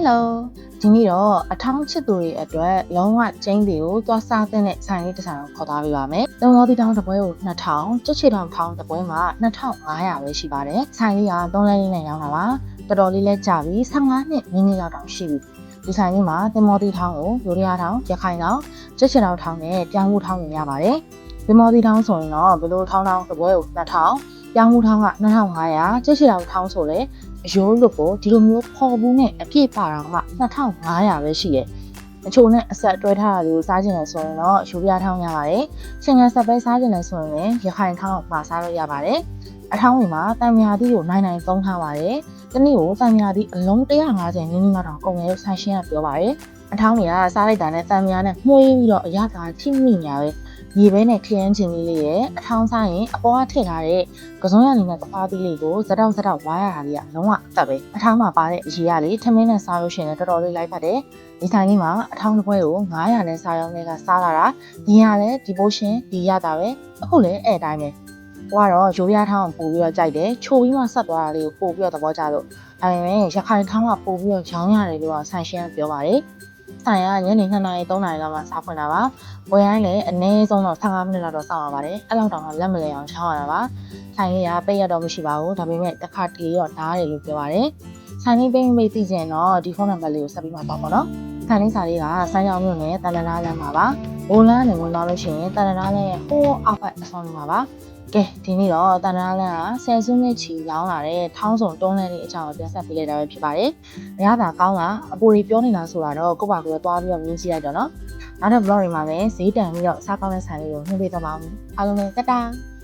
Hello ဒီနေ့တော့အထောင်းချစ်သူတွေအတွက်လုံးဝကျင်းတွေကိုသွားစားတဲ့ဆိုင်လေးတစ်ဆိုင်ကိုခေါ်သွားပေးပါမယ်။လုံတော်တီတောင်းတစ်ပွဲကို2000ကြက်ချီတောင်းထောင်းတစ်ပွဲမှာ2500ပဲရှိပါတယ်။ဆိုင်လေးက3လဲလေးနဲ့ရောင်းတာပါ။တော်တော်လေးလဲကြာပြီ15နှစ်နည်းနည်းလောက်တောင်ရှိပြီ။ဒီဆိုင်လေးမှာတင်မောတီထောင်းကိုယူရီးယားထောင်းရခိုင်ထောင်းကြက်ချီတောင်းထောင်းနဲ့ပြောင်းမှုထောင်းနေရပါတယ်။တင်မောတီထောင်းဆိုရင်တော့ဘယ်လိုထောင်းထောင်းတစ်ပွဲကို2000ပြောင်းမှုထောင်းက2500ကြက်ချီတောင်းထောင်းဆိုလဲအရိုးလွတ်ကိုဒီလိုမျိုးပေါ်ဘူးနဲ့အပြည့်ပါတော့မှ2500ပဲရှိတယ်။အချို့နဲ့အဆက်တွဲထားတာလို့စားကျင်တယ်ဆိုရင်တော့ယူပြားထောင်းရပါတယ်။ရှင်ငံဆက်ပဲစားကျင်တယ်ဆိုရင်လည်းရခိုင်ထောင်းမှာစားလို့ရပါတယ်။အထောင်းဝင်မှာတံမြာသီးကိုနိုင်နိုင်သုံးထားပါတယ်။ဒီနေ့ကိုတံမြာသီးအလုံး150နင်းနီးမှတော့ကုန်ရဲဆိုင်ရှင်ကပြောပါတယ်။အထောင်းတွေကစားလိုက်တာနဲ့တံမြာနဲ့မှုေးပြီးတော့အရသာထိမိညာပဲ။ ရေပဲနဲ့ခရမ်းချင်လေးလေးရဲ့အထောင်းစားရင်အပေါ်ကထည့်ထားတဲ့ကစုံရလေးနဲ့တပားသီးလေးကိုဇက်တောက်ဇက်တောက်ဝါရတာလေးကလုံးဝအသက်ပဲအထောင်းမှာပါတဲ့အရေကလေထမင်းနဲ့စားလို့ရှိရင်လည်းတော်တော်လေးလိုက်ဖတ်တယ်ဒီဆိုင်လေးမှာအထောင်းတစ်ပွဲကို900နဲ့စားရောင်းလေးကစားလာတာဒီရလည်းဒီပိုရှင်ဒီရတာပဲအခုလည်းအဲ့အတိုင်းပဲဟိုကတော့ရိုးပြားထောင်းကိုပို့ပြီးတော့ကြိုက်တယ်ချိုပြီးမှဆက်သွားတာလေးကိုပို့ပြီးတော့သဘောကျလို့ဒါပေမဲ့ရခိုင်ထောင်းကပို့ပြီးတော့ရောင်းရတယ်လို့ဆန်ရှင်းကပြောပါတယ် ဆိုင်ကညနေ2နာရီ3နာရီလောက်မှစားဖွင့်တာပါ။ဝယ်ရိုင်းလည်းအနည်းဆုံးတော့15မိနစ်လောက်တော့စောင့်ရပါတယ်။အဲ့လောက်တောင်လက်မလဲအောင်ရှောင်းရတာပါ။ဆိုင်လေးကပိတ်ရတော့မရှိပါဘူး။ဒါပေမဲ့တစ်ခါတလေတော့ဓားတယ်လို့ပြောပါတယ်။ဆိုင်လေးပိတ်မိတ်သိချင်တော့ဒီဖုန်းနံပါတ်လေးကိုဆက်ပြီးမှပေါ့ပေါ့နော်။ဆိုင်လေးစာလေးကဆိုင်းရောင်မြို့နယ်တန်တရာလမ်းမှာပါ။ ဘိုလန်းနဲ့ဝင်သွားလို့ရှိရင်တန်တရာလမ်းရဲ့ဟိုးအောက်ဘက်အဆောင်မှာပါ။ကဲဒီနေ့တော့တန်တရာလမ်းကဆယ်စုနှစ်ချီရောင်းလာတဲ့ထောင်းစုံတွန်းလဲလေးအကြောင်းကိုပြန်ဆက်ပေးလိုက်တာပဲဖြစ်ပါတယ်။အရသာကောင်းတာအပူတွေပြောနေတာဆိုတာတော့ကိုယ့်ဘာကိုယ်သွားပြီးတော့မြင်ကြည့်လိုက်တော့နော်။နောက်တဲ့ blog တွေမှာလည်းဈေးတန်ပြီးတော့စားကောင်းတဲ့ဆိုင်လေးကိုနှိမ့်ပေးသွားပါဦး။အားလုံးလည်းတက်တာ။